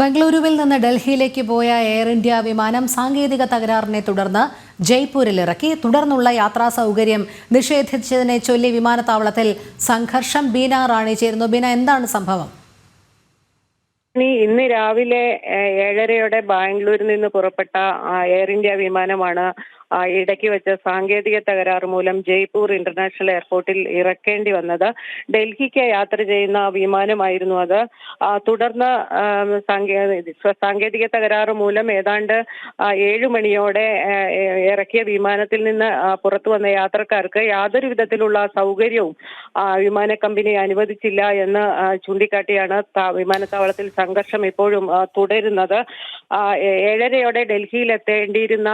ബംഗളൂരുവിൽ നിന്ന് ഡൽഹിയിലേക്ക് പോയ എയർ ഇന്ത്യ വിമാനം സാങ്കേതിക തകരാറിനെ തുടർന്ന് ജയ്പൂരിൽ ഇറക്കി തുടർന്നുള്ള യാത്രാ സൗകര്യം നിഷേധിച്ചതിനെ ചൊല്ലി വിമാനത്താവളത്തിൽ സംഘർഷം. ബീന റാണി ചേരുന്നു. ബീന എന്താണ് സംഭവം? ഇനി ഇന്ന് രാവിലെ ഏഴരയോടെ ബാംഗ്ലൂരിൽ നിന്ന് പുറപ്പെട്ട എയർ ഇന്ത്യ വിമാനമാണ് ഇടയ്ക്ക് വെച്ച സാങ്കേതിക തകരാറ് മൂലം ജയ്പൂർ ഇന്റർനാഷണൽ എയർപോർട്ടിൽ ഇറക്കേണ്ടി വന്നത്. ഡൽഹിക്ക് യാത്ര ചെയ്യുന്ന വിമാനമായിരുന്നു അത്. തുടർന്ന് സാങ്കേതിക തകരാറ് മൂലം ഏതാണ്ട് ഏഴു മണിയോടെ ഇറക്കിയ വിമാനത്തിൽ നിന്ന് പുറത്തു വന്ന യാത്രക്കാർക്ക് യാതൊരു വിധത്തിലുള്ള സൗകര്യവും വിമാന കമ്പനി അനുവദിച്ചില്ല എന്ന് ചൂണ്ടിക്കാട്ടിയാണ് വിമാനത്താവളത്തിൽ സംഘർഷം ഇപ്പോഴും തുടരുന്നത്. ഏഴരയോടെ ഡൽഹിയിൽ എത്തേണ്ടിയിരുന്ന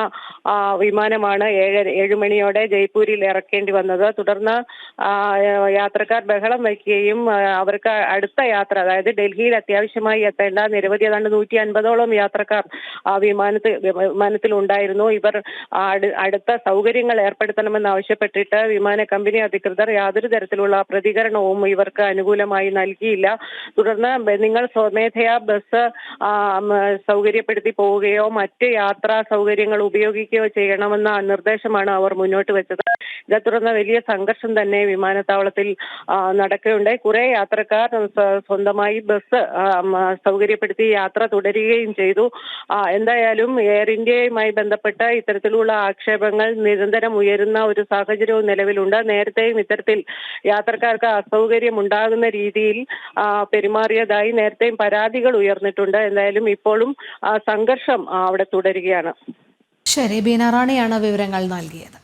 വിമാനമാണ് ഏഴര ഏഴുമണിയോടെ ജയ്പൂരിൽ ഇറക്കേണ്ടി വന്നത്. തുടർന്ന് യാത്രക്കാർ ബഹളം വയ്ക്കുകയും അവർക്ക് അടുത്ത യാത്ര അതായത് ഡൽഹിയിൽ അത്യാവശ്യമായി എത്തേണ്ട നിരവധി ഏതാണ്ട് നൂറ്റി അൻപതോളം യാത്രക്കാർ ആ വിമാനത്തിൽ വിമാനത്തിൽ ഉണ്ടായിരുന്നു. ഇവർ അടുത്ത സൗകര്യങ്ങൾ ഏർപ്പെടുത്തണമെന്ന് ആവശ്യപ്പെട്ടിട്ട് വിമാന കമ്പനി അധികൃതർ യാതൊരു തരത്തിലുള്ള പ്രതികരണവും ഇവർക്ക് അനുകൂലമായി നൽകിയില്ല. തുടർന്ന് നിങ്ങൾ നിങ്ങൾ സ്വമേധയാ ബസ് സൗകര്യപ്പെടുത്തി പോവുകയോ മറ്റ് യാത്രാ സൗകര്യങ്ങൾ ഉപയോഗിക്കുകയോ ചെയ്യണമെന്ന നിർദ്ദേശമാണ് അവർ മുന്നോട്ട് വെച്ചത്. ഇതേ തുടർന്ന് വലിയ സംഘർഷം തന്നെ വിമാനത്താവളത്തിൽ നടക്കുകയുണ്ടായി. കുറെ യാത്രക്കാർ സ്വ- സ്വന്തമായി ബസ് സൗകര്യപ്പെടുത്തി യാത്ര തുടരുകയും ചെയ്തു. എന്തായാലും എയർ ഇന്ത്യയുമായി ബന്ധപ്പെട്ട ഇത്തരത്തിലുള്ള ആക്ഷേപങ്ങൾ നിരന്തരം ഉയരുന്ന ഒരു സാഹചര്യവും നിലവിലുണ്ട്. നേരത്തെയും ഇത്തരത്തിൽ യാത്രക്കാർക്ക് അസൗകര്യം ഉണ്ടാകുന്ന രീതിയിൽ പെരുമാറിയതായി നേരത്തെയും പരാതികൾ ഉയർന്നിട്ടുണ്ട്. എന്തായാലും ഇപ്പോഴും സംഘർഷം അവിടെ തുടരുകയാണ്. ശരി ബീനാറാണിയാണ് വിവരങ്ങൾ നൽകിയത്.